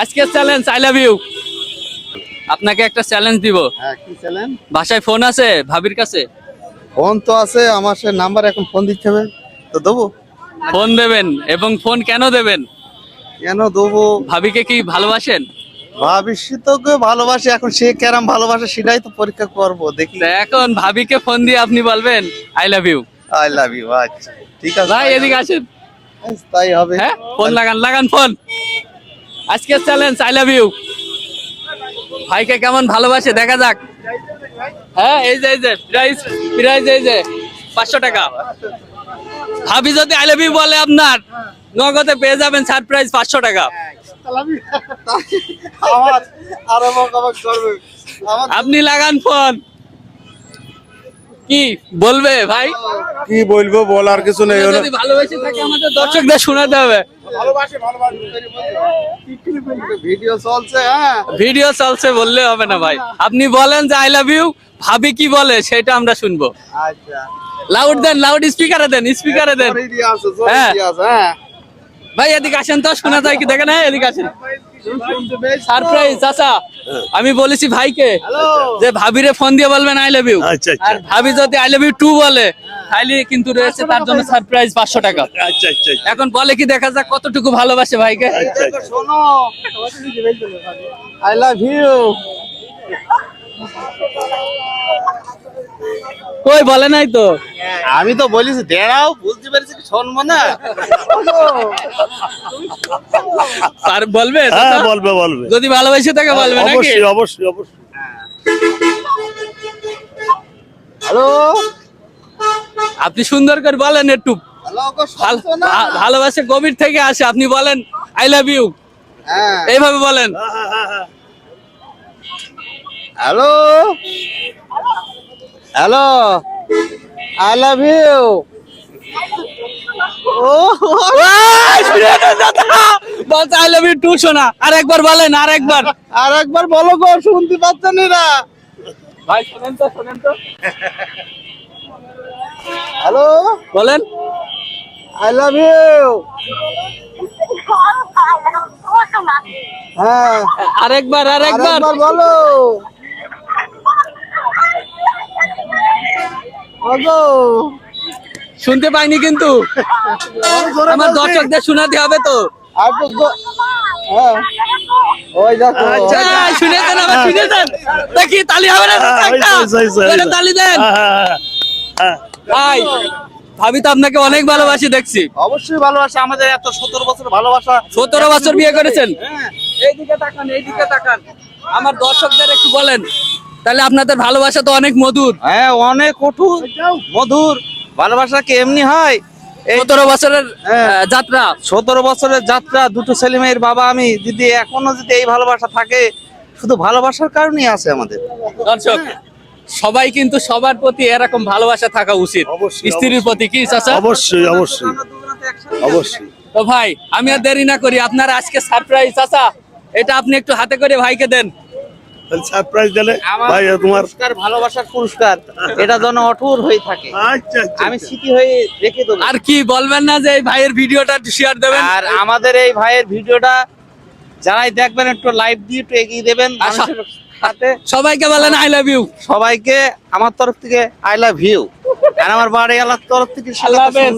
আজকে challenge I love you আপনাকে একটা চ্যালেঞ্জ দিব। হ্যাঁ কি চ্যালেঞ্জ বাসায় ফোন আছে ভাবির কাছে? ফোন তো আছে আমার সে নাম্বার এখন ফোন দিতে হবে তো দেবো? ফোন দেবেন এবং ফোন কেন দেবেন? কেন দেবো? ভাবিকে কি ভালোবাসেন? ভাবিস তোকে ভালোবাসে এখন সে ভালোবাসে সেটাই তো পরীক্ষা করব দেখি। এখন ভাবিকে ফোন দিয়ে আপনি বলবেন I love you I love you আচ্ছা ঠিক আছে ভাই এদিকে আসেন। তাই হবে। হ্যাঁ ফোন লাগান লাগান ফোন আজকে চ্যালেঞ্জ আই লাভ ইউ ভাইকে কেমন ভালোবাসে? দেখা যাক। হ্যাঁ এই যে এই যে প্রাইস প্রাইস এই যে পাঁচশো টাকা। ভাবি যদি আই লাভ ইউ বলে আপনার নগদে পেয়ে যাবেন সারপ্রাইজ পাঁচশো টাকা। আপনি লাগান ফোন। কি বলবে ভাই? কি বলব বলার কিছু নেই। ভালোবেসে থাকে আমাদের দর্শকদের শোনাতে হবে। ভিডিও চলছে হ্যাঁ। ভিডিও চলছে বললে হবে না ভাই। আপনি বলেন যে আই লাভ ইউ ভাবি কি বলে সেটা আমরা শুনব। আচ্ছা। লাউড দেন লাউড স্পিকারে দেন স্পিকারে দেন। হ্যাঁ। হ্যাঁ। ভাই এদিকে আসেন তো শোনা যায় কি? দেখেন হ্যাঁ এদিকে আসেন। সারপ্রাইজ চাচা আমি বলেছি ভাইকে যে ভাবিরে ফোন দিয়ে বলবেন আই লাভ ইউ আচ্ছা আচ্ছা। আর ভাবি যদি আই লাভ ইউ টু বলে কিন্তু রয়েছে তার জন্য সারপ্রাইজ পাঁচশো টাকা। আচ্ছা আচ্ছা আচ্ছা। এখন বলে কি দেখা যাক কতটুকু ভালোবাসে ভাইকে। আই লাভ ইউ কই বলে নাই তো? আমি তো বলিস দাঁড়াও বুঝতে পেরেছি শুনব না। আর বলবে হ্যাঁ বলবে বলবে। যদি ভালোবাসে থাকে বলবে নাকি? অবশ্যই অবশ্যই অবশ্যই। হ্যালো? আপনি সুন্দর করে বলেন একটু। না ভালোবাসে গভীর থেকে আসে। আপনি বলেন আই লাভ ইউ এইভাবে বলেন। Hello? Hello? I love you I love you too আর একবার বলেন আর একবার। আর একবার বলো গো শুনতে পাচ্ছেন এরা ভাই শুনেন তো শুনেন তো। হ্যালো বলেন। আই লাভ ইউ হ্যাঁ। আর একবার আর আর একবার একবার বলো। শুনতে পাইনি কিন্তু। আমার দর্শকদের শোনাতে হবে তো। হ্যাঁ। ওই আচ্ছা, হ্যাঁ, শুনেছেন শুনেছেন দেখি তালি হবে না হ্যাঁ। তালি দেন। হ্যাঁ, হ্যাঁ, হ্যাঁ, ভাই ভাবি তো আপনাকে অনেক ভালোবাসি দেখছি। অবশ্যই ভালোবাসা আমাদের এত সতেরো বছর ভালোবাসা। সতেরো বছর বিয়ে করেছেন? হ্যাঁ এইদিকে তাকান এইদিকে তাকান। আমার দর্শকদের একটু বলেন তাহলে আপনাদের ভালোবাসা তো অনেক মধুর। হ্যাঁ অনেক কঠোর মধুর। ভালোবাসা কি এমনি হয়? সতেরো বছরের হ্যাঁ। যাত্রা? সতেরো বছরের যাত্রা দুটো ছেলে মেয়ের বাবা আমি যদি এখনও যদি এই ভালোবাসা থাকে শুধু ভালোবাসার কারণেই আছে আমাদের। দর্শক সবাই কিন্তু সবার প্রতি এরকম ভালোবাসা থাকা উচিত। স্ত্রীর প্রতি কি চাচা? অবশ্যই অবশ্যই। অবশ্যই। তো ভাই আমি আর দেরি না করি আপনার আজকে সারপ্রাইজ চাচা এটা আপনি একটু হাতে করে ভাইকে দেন। সারপ্রাইজ দিলে? ভাই তোমার পুরস্কার ভালোবাসার পুরস্কার এটা যেন অঠুর হয়ে থাকে। আচ্ছা আচ্ছা আমি হয়ে রেখে দেবো। আর কি বলবেন না যে এই ভাইয়ের ভিডিওটা শেয়ার দেবেন? আর আমাদের এই ভাইয়ের ভিডিওটা যারাই দেখবেন একটু লাইভ দিয়ে একটু এগিয়ে দেবেন সাথে সবাইকে বলেন আই লাভ ইউ সবাইকে আমার তরফ থেকে আই লাভ ইউ আর আমার বাড়ি আল্লাহর তরফ থেকে আল্লাহ হাফেজ।